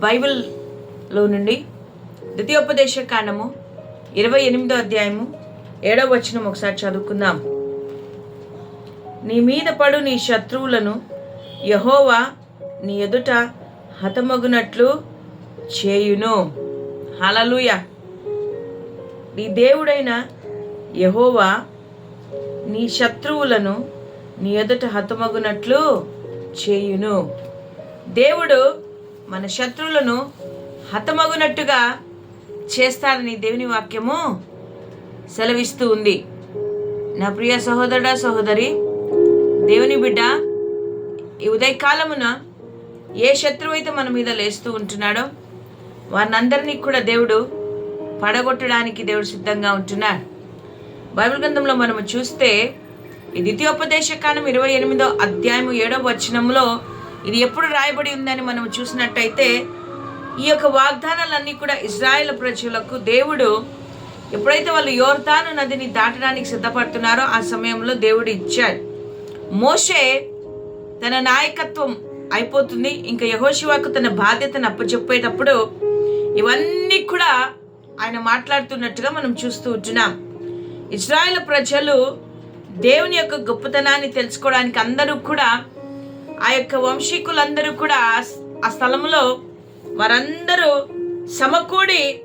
బైబిల్లో నుండి ద్వితీయోపదేశ కాండము ఇరవై ఎనిమిదో అధ్యాయము ఏడవ వచనం ఒకసారి చదువుకుందాం. నీ మీద పడు నీ శత్రువులను యహోవా నీ ఎదుట హతమగునట్లు చేయును. హలలుయ నీ దేవుడైన యహోవా నీ శత్రువులను నీ ఎదుట హతమగునట్లు చేయును. దేవుడు మన శత్రువులను హతమగునట్టుగా చేస్తానని దేవుని వాక్యము సెలవిస్తూ ఉంది. నా ప్రియ సహోదరుడా సహోదరి దేవుని బిడ్డ ఈ ఉదయకాలమున ఏ శత్రువు అయితే మన మీద లేస్తూ ఉంటున్నాడో వారినందరినీ కూడా దేవుడు పడగొట్టడానికి దేవుడు సిద్ధంగా ఉంటున్నాడు. బైబిల్ గ్రంథంలో మనము చూస్తే ఈ ద్వితీయోపదేశ కాలం ఇరవై ఎనిమిదో అధ్యాయము ఏడో వచనంలో ఇది ఎప్పుడు రాయబడి ఉందని మనం చూసినట్టయితే ఈ యొక్క వాగ్దానాలన్నీ కూడా ఇజ్రాయెల్ ప్రజలకు దేవుడు ఎప్పుడైతే వాళ్ళు యోర్తాను నదిని దాటడానికి సిద్ధపడుతున్నారో ఆ సమయంలో దేవుడు ఇచ్చాడు. మోషే తన నాయకత్వం అయిపోతుంది. ఇంకా యహోశివాకు తన బాధ్యతను అప్పచెప్పేటప్పుడు ఇవన్నీ కూడా ఆయన మాట్లాడుతున్నట్టుగా మనం చూస్తూ ఉంటున్నాం. ఇజ్రాయెల్ ప్రజలు దేవుని యొక్క గొప్పతనాన్ని తెలుసుకోవడానికి అందరూ కూడా ఆ యొక్క వంశీకులందరూ కూడా ఆ స్థలంలో వారందరూ సమకూడి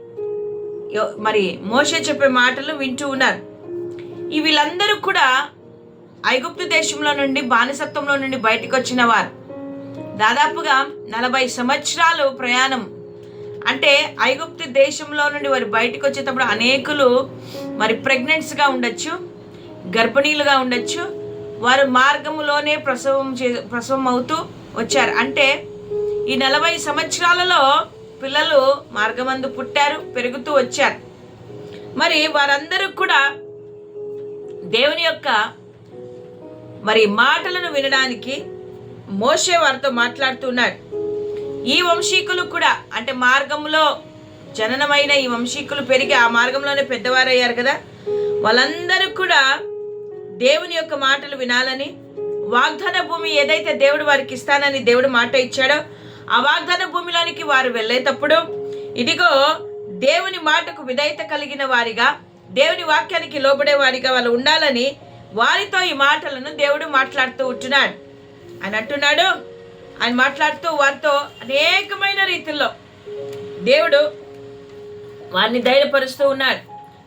మరి మోసే చెప్పే మాటలు వింటూ ఉన్నారు. ఈ వీళ్ళందరూ కూడా ఐగుప్తు దేశంలో నుండి బానిసత్వంలో నుండి బయటకు వచ్చిన వారు. దాదాపుగా నలభై సంవత్సరాలు ప్రయాణం. అంటే ఐగుప్తు దేశంలో నుండి వారు బయటకు వచ్చేటప్పుడు అనేకులు మరి ప్రెగ్నెంట్స్గా ఉండొచ్చు గర్భిణీలుగా ఉండొచ్చు వారు మార్గములోనే ప్రసవం చే ప్రసవం అవుతూ వచ్చారు. అంటే ఈ నలభై సంవత్సరాలలో పిల్లలు మార్గమందు పుట్టారు పెరుగుతూ వచ్చారు. మరి వారందరూ కూడా దేవుని యొక్క మరి మాటలను వినడానికి మోషే వారితో మాట్లాడుతున్నాడు ఈ వంశీకులు కూడా అంటే మార్గంలో జననమైన ఈ వంశీకులు పెరిగి ఆ మార్గంలోనే పెద్దవారయ్యారు కదా. వాళ్ళందరూ కూడా దేవుని యొక్క మాటలు వినాలని వాగ్దాన భూమి ఏదైతే దేవుడు వారికి ఇస్తానని దేవుడు మాట ఇచ్చాడో ఆ వాగ్దాన భూమిలోనికి వారు వెళ్ళేటప్పుడు ఇదిగో దేవుని మాటకు విధేయత కలిగిన వారిగా దేవుని వాక్యానికి లోబడే వారిగా వాళ్ళు ఉండాలని వారితో ఈ మాటలను దేవుడు మాట్లాడుతూ ఉంటున్నాడు. అని అంటున్నాడు ఆయన మాట్లాడుతూ వారితో అనేకమైన రీతిలో దేవుడు వారిని ధైర్యపరుస్తూ ఉన్నాడు.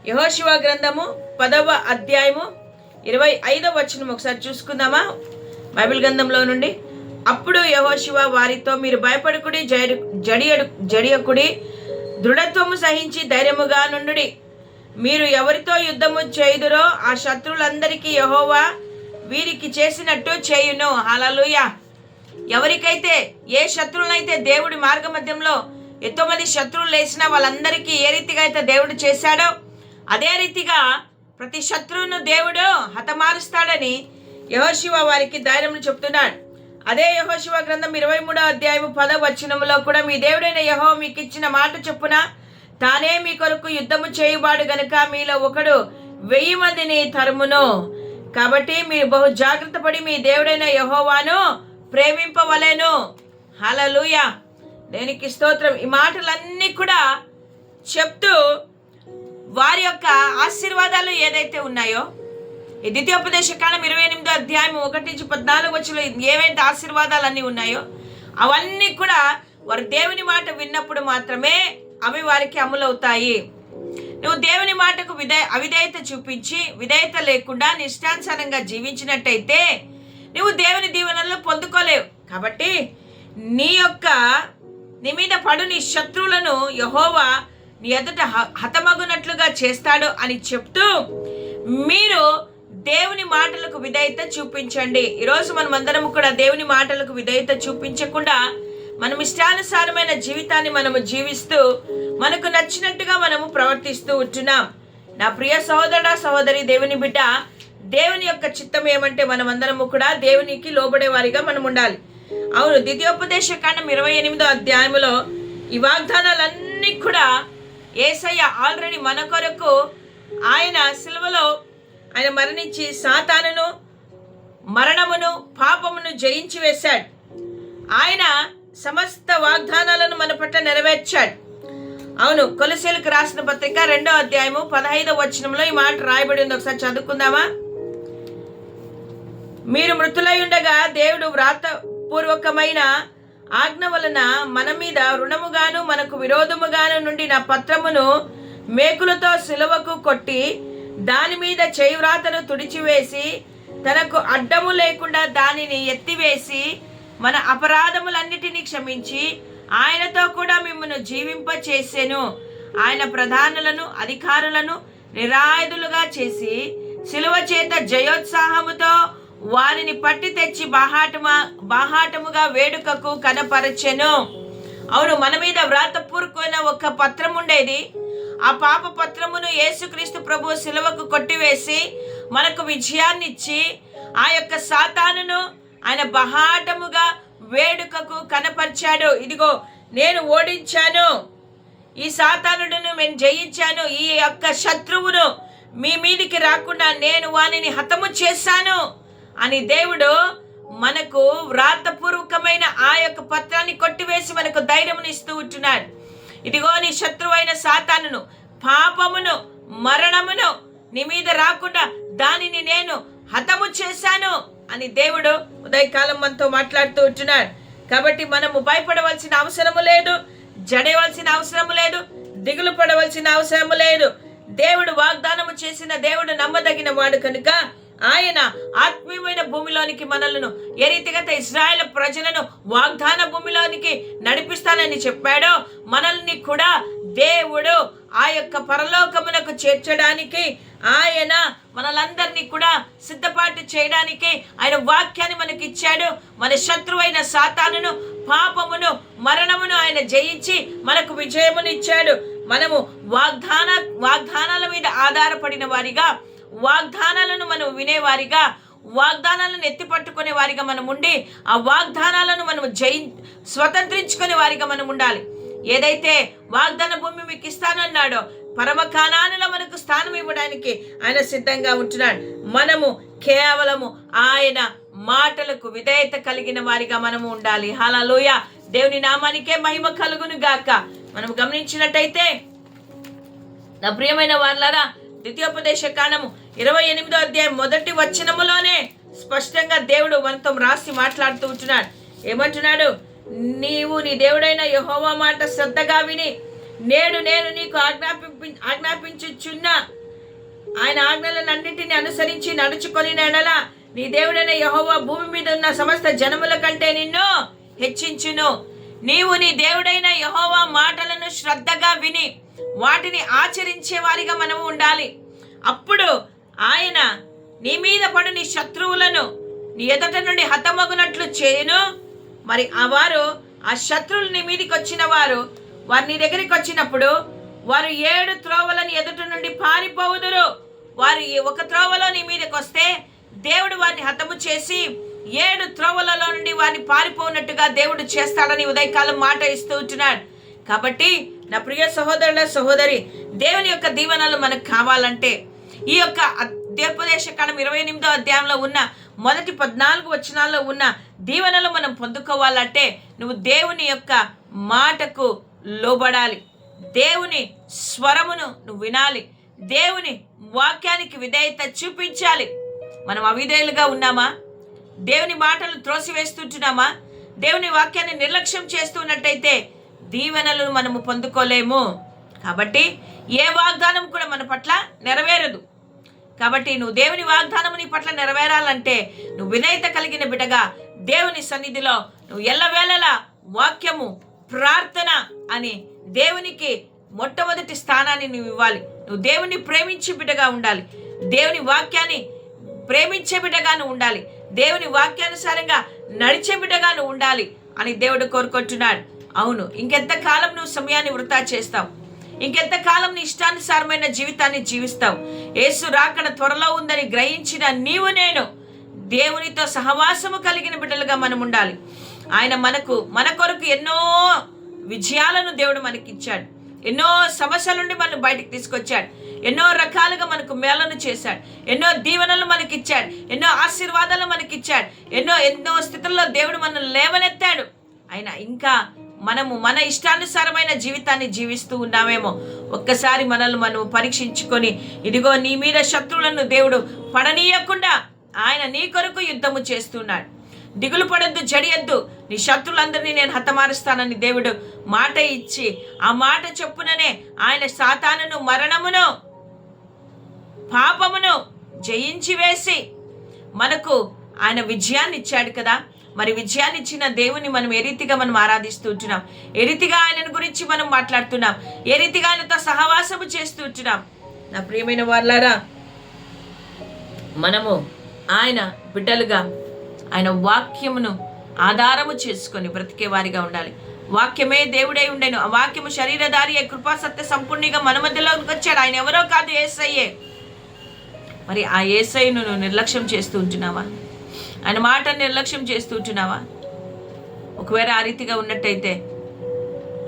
యహోశివ గ్రంథము పదవ అధ్యాయము ఇరవై ఐదో వచనం ఒకసారి చూసుకుందామా? బైబిల్ గంధంలో నుండి అప్పుడు యహోశివ వారితో మీరు భయపడుకుడి జడి జడియడు జడియకుడి దృఢత్వము సహించి ధైర్యముగా నుండుడి. మీరు ఎవరితో యుద్ధము చేయుదురో ఆ శత్రువులందరికీ యహోవా వీరికి చేసినట్టు చేయును. హల్లెలూయా. ఎవరికైతే ఏ శత్రువులైతే దేవుడి మార్గ మధ్యంలో శత్రువులు లేచినా వాళ్ళందరికీ ఏ రీతిగా అయితే దేవుడు చేశాడో అదే రీతిగా ప్రతి శత్రువును దేవుడు హతమారుస్తాడని యహోశివ వారికి ధైర్యం చెప్తున్నాడు. అదే యహోశివ గ్రంథం ఇరవై మూడో అధ్యాయం పద వచనంలో కూడా మీ దేవుడైన యహో మీకు ఇచ్చిన మాట చెప్పున తానే మీ కొరకు యుద్ధము చేయువాడు గనుక మీలో ఒకడు వెయ్యి మందిని తరుమును. కాబట్టి మీరు బహు జాగ్రత్త పడి మీ దేవుడైన యహోవాను ప్రేమింపవలెను. హలలుయ దేనికి స్తోత్రం. ఈ మాటలన్నీ కూడా చెప్తూ వారి యొక్క ఆశీర్వాదాలు ఏదైతే ఉన్నాయో ఈ ద్వితీయోపదేశ కాలం ఇరవై ఎనిమిదో అధ్యాయం ఒకటి నుంచి పద్నాలుగు వచ్చిన ఏవైతే ఆశీర్వాదాలన్నీ ఉన్నాయో అవన్నీ కూడా వారు దేవుని మాట విన్నప్పుడు మాత్రమే అవి వారికి అమలవుతాయి. నువ్వు దేవుని మాటకు విధే అవిధేయత చూపించి విధేయత లేకుండా నిష్టానుసారంగా జీవించినట్టయితే నువ్వు దేవుని దీవెనలను పొందుకోలేవు. కాబట్టి నీ యొక్క నీ మీద పడు నీ శత్రువులను యహోవా నీ ఎదుట హ- హతమగునట్లుగా చేస్తాడు అని చెప్తూ మీరు దేవుని మాటలకు విధేయత చూపించండి. ఈరోజు మనం అందరం కూడా దేవుని మాటలకు విధేయత చూపించకుండా మనం ఇష్టానుసారమైన జీవితాన్ని మనము జీవిస్తూ మనకు నచ్చినట్టుగా మనము ప్రవర్తిస్తూ ఉంటున్నాం. నా ప్రియ సహోదరుడా సహోదరి దేవుని బిడ్డ దేవుని యొక్క చిత్తం ఏమంటే మనం అందరము కూడా దేవునికి లోబడే వారిగా మనం ఉండాలి. అవును ద్వితీయోపదేశ కాండం ఇరవై ఎనిమిదో అధ్యాయంలో ఈ వాగ్దానాలన్నీ కూడా ఏసయ్య ఆల్రెడీ మన కొరకు ఆయన సిలువలో ఆయన మరణించి సాతానును మరణమును పాపమును జయించి వేశాడు. ఆయన సమస్త వాగ్దానాలను మన పట్ల నెరవేర్చాడు. అవును కొలసీలకు రాసిన పత్రిక రెండో అధ్యాయము పదహైదవ వచనంలో ఈ మాట రాయబడి ఉంది. ఒకసారి చదువుకుందామా? మీరు మృతులై ఉండగా దేవుడు వ్రాతపూర్వకమైన ఆజ్ఞ వలన మన మీద రుణముగాను మనకు విరోధముగాను నుండి నా పత్రమును మేకులతో సిలువకు కొట్టి దాని మీద చేయి తుడిచివేసి తనకు అడ్డము లేకుండా దానిని ఎత్తివేసి మన అపరాధములన్నిటినీ క్షమించి ఆయనతో కూడా మిమ్మల్ని జీవింపచేసెను. ఆయన ప్రధానులను అధికారులను నిరాయుధులుగా చేసి శిలువ చేత జయోత్సాహముతో వారిని పట్టి తెచ్చి బాహాటమా బాహాటముగా వేడుకకు కనపరచెను. అవును మన మీద వ్రాతపూర్వకమైన ఒక పత్రం ఉండేది. ఆ పాప పత్రమును యేసుక్రీస్తు ప్రభు శిలువకు కొట్టివేసి మనకు విజయాన్నిచ్చి ఆ యొక్క సాతానును ఆయన బహాటముగా వేడుకకు కనపరిచాడు. ఇదిగో నేను ఓడించాను. ఈ సాతానుడును నేను జయించాను. ఈ యొక్క శత్రువును మీ మీదికి రాకుండా నేను వానిని హతము చేశాను. అని దేవుడు మనకు వ్రాతపూర్వకమైన ఆ యొక్క పత్రాన్ని కొట్టివేసి మనకు ధైర్యమును ఇస్తూ ఉంటున్నాడు. ఇదిగో నీ శత్రువైన సాతానును పాపమును మరణమును నీ మీద రాకుండా దానిని నేను హతము చేశాను అని దేవుడు ఉదయకాలం మనతో మాట్లాడుతూ ఉంటున్నాడు. కాబట్టి మనము భయపడవలసిన అవసరము లేదు జడవలసిన అవసరము లేదు దిగులు పడవలసిన అవసరము లేదు. దేవుడు వాగ్దానము చేసిన దేవుడు నమ్మదగిన వాడు కనుక ఆయన ఆత్మీయమైన భూమిలోనికి మనలను ఏ రీతిగా ప్రజలను వాగ్దాన భూమిలోనికి నడిపిస్తానని చెప్పాడో మనల్ని కూడా దేవుడు ఆ యొక్క పరలోకమునకు చేర్చడానికి ఆయన మనలందరినీ కూడా సిద్ధపాటు చేయడానికి ఆయన వాక్యాన్ని మనకి ఇచ్చాడు. మన శత్రువైన సాతానును పాపమును మరణమును ఆయన జయించి మనకు విజయమును ఇచ్చాడు. మనము వాగ్దాన వాగ్దానాల మీద ఆధారపడిన వారిగా వాగ్దానాలను మనం వినేవారిగా వాగ్దానాలను ఎత్తిపట్టుకునే వారిగా మనం ఉండి ఆ వాగ్దానాలను మనం జయి స్వతంత్రించుకునే వారిగా మనం ఉండాలి. ఏదైతే వాగ్దాన భూమి మీకు ఇస్తానన్నాడో పరమకానానులో మనకు స్థానం ఇవ్వడానికి ఆయన సిద్ధంగా ఉంటున్నాడు. మనము కేవలము ఆయన మాటలకు విధేయత కలిగిన వారిగా మనము ఉండాలి. హలలోయ దేవుని నామానికే మహిమ కలుగును గాక మనం గమనించినట్టయితే నా ప్రియమైన వాళ్ళరా ద్వితీయోపదేశ కాండము ఇరవై ఎనిమిదో అధ్యాయం మొదటి వచనములోనే స్పష్టంగా దేవుడు మనతో రాసి మాట్లాడుతూ ఉంటున్నాడు. ఏమంటున్నాడు? నీవు నీ దేవుడైన యహోవా మాట శ్రద్ధగా విని నేడు నేను నీకు ఆజ్ఞాపింపి ఆజ్ఞాపించుచున్నా ఆయన ఆజ్ఞలన్నింటిని అనుసరించి నడుచుకొని నెడల నీ దేవుడైన యహోవా భూమి మీద ఉన్న సమస్త జనముల కంటే నిన్ను హెచ్చించును. నీవు నీ దేవుడైన యహోవా మాటలను శ్రద్ధగా విని వాటిని ఆచరించే వారిగా మనము ఉండాలి. అప్పుడు ఆయన నీ మీద పడు నీ శత్రువులను నీ ఎదుట నుండి హతమగునట్లు చేయను. మరి ఆ వారు ఆ శత్రువులు నీ మీదకి వచ్చిన వారు వారు నీ దగ్గరికి వచ్చినప్పుడు వారు ఏడు త్రోవలను ఎదుట నుండి పారిపోవుదురు. వారు ఈ ఒక త్రోవలో నీ మీదకి వస్తే దేవుడు వారిని హతము చేసి ఏడు త్రోవలలో నుండి వారిని పారిపోనట్టుగా దేవుడు చేస్తాడని ఉదయకాలం మాట ఇస్తూ ఉంటున్నాడు. కాబట్టి నా ప్రియ సహోదరుల సహోదరి దేవుని యొక్క దీవెనలు మనకు కావాలంటే ఈ యొక్క అధ్యాపదేశ కాలం ఇరవై ఎనిమిదో అధ్యాయంలో ఉన్న మొదటి పద్నాలుగు వచనాల్లో ఉన్న దీవెనలు మనం పొందుకోవాలంటే నువ్వు దేవుని యొక్క మాటకు లోబడాలి. దేవుని స్వరమును నువ్వు వినాలి. దేవుని వాక్యానికి విధేయత చూపించాలి. మనం అవిధేయులుగా ఉన్నామా? దేవుని మాటలు త్రోసివేస్తుంటున్నామా? దేవుని వాక్యాన్ని నిర్లక్ష్యం చేస్తున్నట్టయితే దీవెనలను మనము పొందుకోలేము. కాబట్టి ఏ వాగ్దానం కూడా మన పట్ల నెరవేరదు. కాబట్టి నువ్వు దేవుని వాగ్దానం నీ పట్ల నెరవేరాలంటే నువ్వు వినయత కలిగిన బిడ్డగా దేవుని సన్నిధిలో నువ్వు ఎల్లవేళలా వాక్యము ప్రార్థన అని దేవునికి మొట్టమొదటి స్థానాన్ని నువ్వు ఇవ్వాలి. నువ్వు దేవుని ప్రేమించే బిడ్డగా ఉండాలి. దేవుని వాక్యాన్ని ప్రేమించే బిడ్డగాను ఉండాలి. దేవుని వాక్యానుసారంగా నడిచే బిడ్డగాను ఉండాలి అని దేవుడు కోరుకుంటున్నాడు. అవును ఇంకెంతకాలం నువ్వు సమయాన్ని వృధా చేస్తావు? ఇంకెంతకాలం నీ ఇష్టానుసారమైన జీవితాన్ని జీవిస్తావు? యేసు రాకడ త్వరలో ఉందని గ్రహించిన నీవు నేను దేవునితో సహవాసము కలిగిన బిడ్డలుగా మనం ఉండాలి ఆయన మనకు మన కొరకు ఎన్నో విజయాలను దేవుడు మనకిచ్చాడు. ఎన్నో సమస్యల నుండి మనం బయటికి తీసుకొచ్చాడు. ఎన్నో రకాలుగా మనకు మేళను చేశాడు. ఎన్నో దీవెనలు మనకిచ్చాడు. ఎన్నో ఆశీర్వాదాలు మనకిచ్చాడు. ఎన్నో ఎన్నో స్థితుల్లో దేవుడు మనల్ని లేవనెత్తాడు. ఆయన ఇంకా మనము మన ఇష్టానుసారమైన జీవితాన్ని జీవిస్తూ ఉన్నామేమో. ఒక్కసారి మనల్ని మనం పరీక్షించుకొని ఇదిగో నీ మీద శత్రువులను దేవుడు పడనీయకుండా ఆయన నీ కొరకు యుద్ధము చేస్తున్నాడు. దిగులు పడద్దు జడియద్దు నీ శత్రులందరినీ నేను హతమారుస్తానని దేవుడు మాట ఇచ్చి ఆ మాట చెప్పుననే ఆయన సాతానును మరణమును పాపమును జయించి వేసి మనకు ఆయన విజయాన్ని ఇచ్చాడు కదా. మరి విజయాన్ని ఇచ్చిన దేవుని మనం ఏ రీతిగా మనం ఆరాధిస్తూ ఉంటున్నాం? ఏ రీతిగా ఆయనను గురించి మనం మాట్లాడుతున్నాం? ఏ రీతిగా ఆయనతో సహవాసము చేస్తూ ఉంటున్నాం? నా ప్రియమైన వాళ్ళారా మనము ఆయన బిడ్డలుగా ఆయన వాక్యమును ఆధారము చేసుకొని బ్రతికే వారిగా ఉండాలి. వాక్యమే దేవుడై ఉండేను. ఆ వాక్యము శరీరధారి కృపా సత్య సంపూర్ణిగా మన మధ్యలోకి వచ్చాడు. ఆయన ఎవరో కాదు ఏసయ్యే. మరి ఆ ఏసైను నువ్వు నిర్లక్ష్యం చేస్తూ ఉంటున్నావా? ఆయన మాట నిర్లక్ష్యం చేస్తుంటున్నావా ఒకవేళ ఆ రీతిగా ఉన్నట్టయితే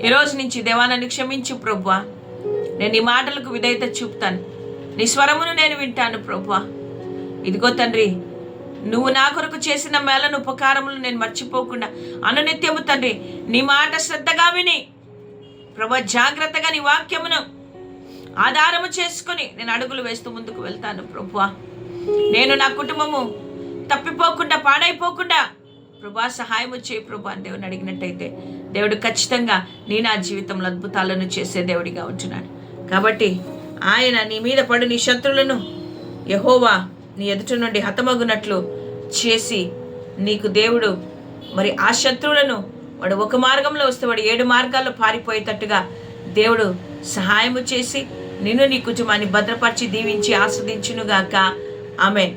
ఈ రోజు నుంచి దేవానని క్షమించు ప్రభువా. నేను నీ మాటలకు విధేయత చూపుతాను. నీ స్వరమును నేను వింటాను ప్రభువా. ఇదిగో తండ్రి నువ్వు నా కొరకు చేసిన మేలను ఉపకారములు నేను మర్చిపోకుండా అనునిత్యము తండ్రి నీ మాట శ్రద్ధగా విని ప్రభు జాగ్రత్తగా నీ వాక్యమును ఆధారము చేసుకుని నేను అడుగులు వేస్తూ ముందుకు వెళ్తాను ప్రభువా. నేను నా కుటుంబము తప్పిపోకుండా పాడైపోకుండా. ప్రభా సహాయము చేయి ప్రభా అని దేవుని అడిగినట్టయితే దేవుడు ఖచ్చితంగా నీ నా జీవితంలో అద్భుతాలను చేసే దేవుడిగా ఉంటున్నాడు. కాబట్టి ఆయన నీ మీద పడు నీ శత్రువులను యహోవా నీ ఎదుట నుండి హతమగునట్లు చేసి నీకు దేవుడు మరి ఆ శత్రువులను వాడు ఒక మార్గంలో వస్తే వాడు ఏడు మార్గాల్లో పారిపోయేటట్టుగా దేవుడు సహాయము చేసి నిన్ను నీ కుటుంబాన్ని భద్రపరిచి దీవించి ఆస్వాదించునుగాక. ఆమెన్.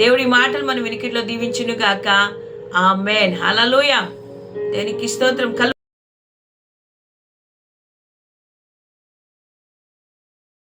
దేవుడి మాటలు మన వినికిడిలో దీవించునుగాక. మేన్ హల్లెలూయా. దేనికి స్తోత్రం. కలు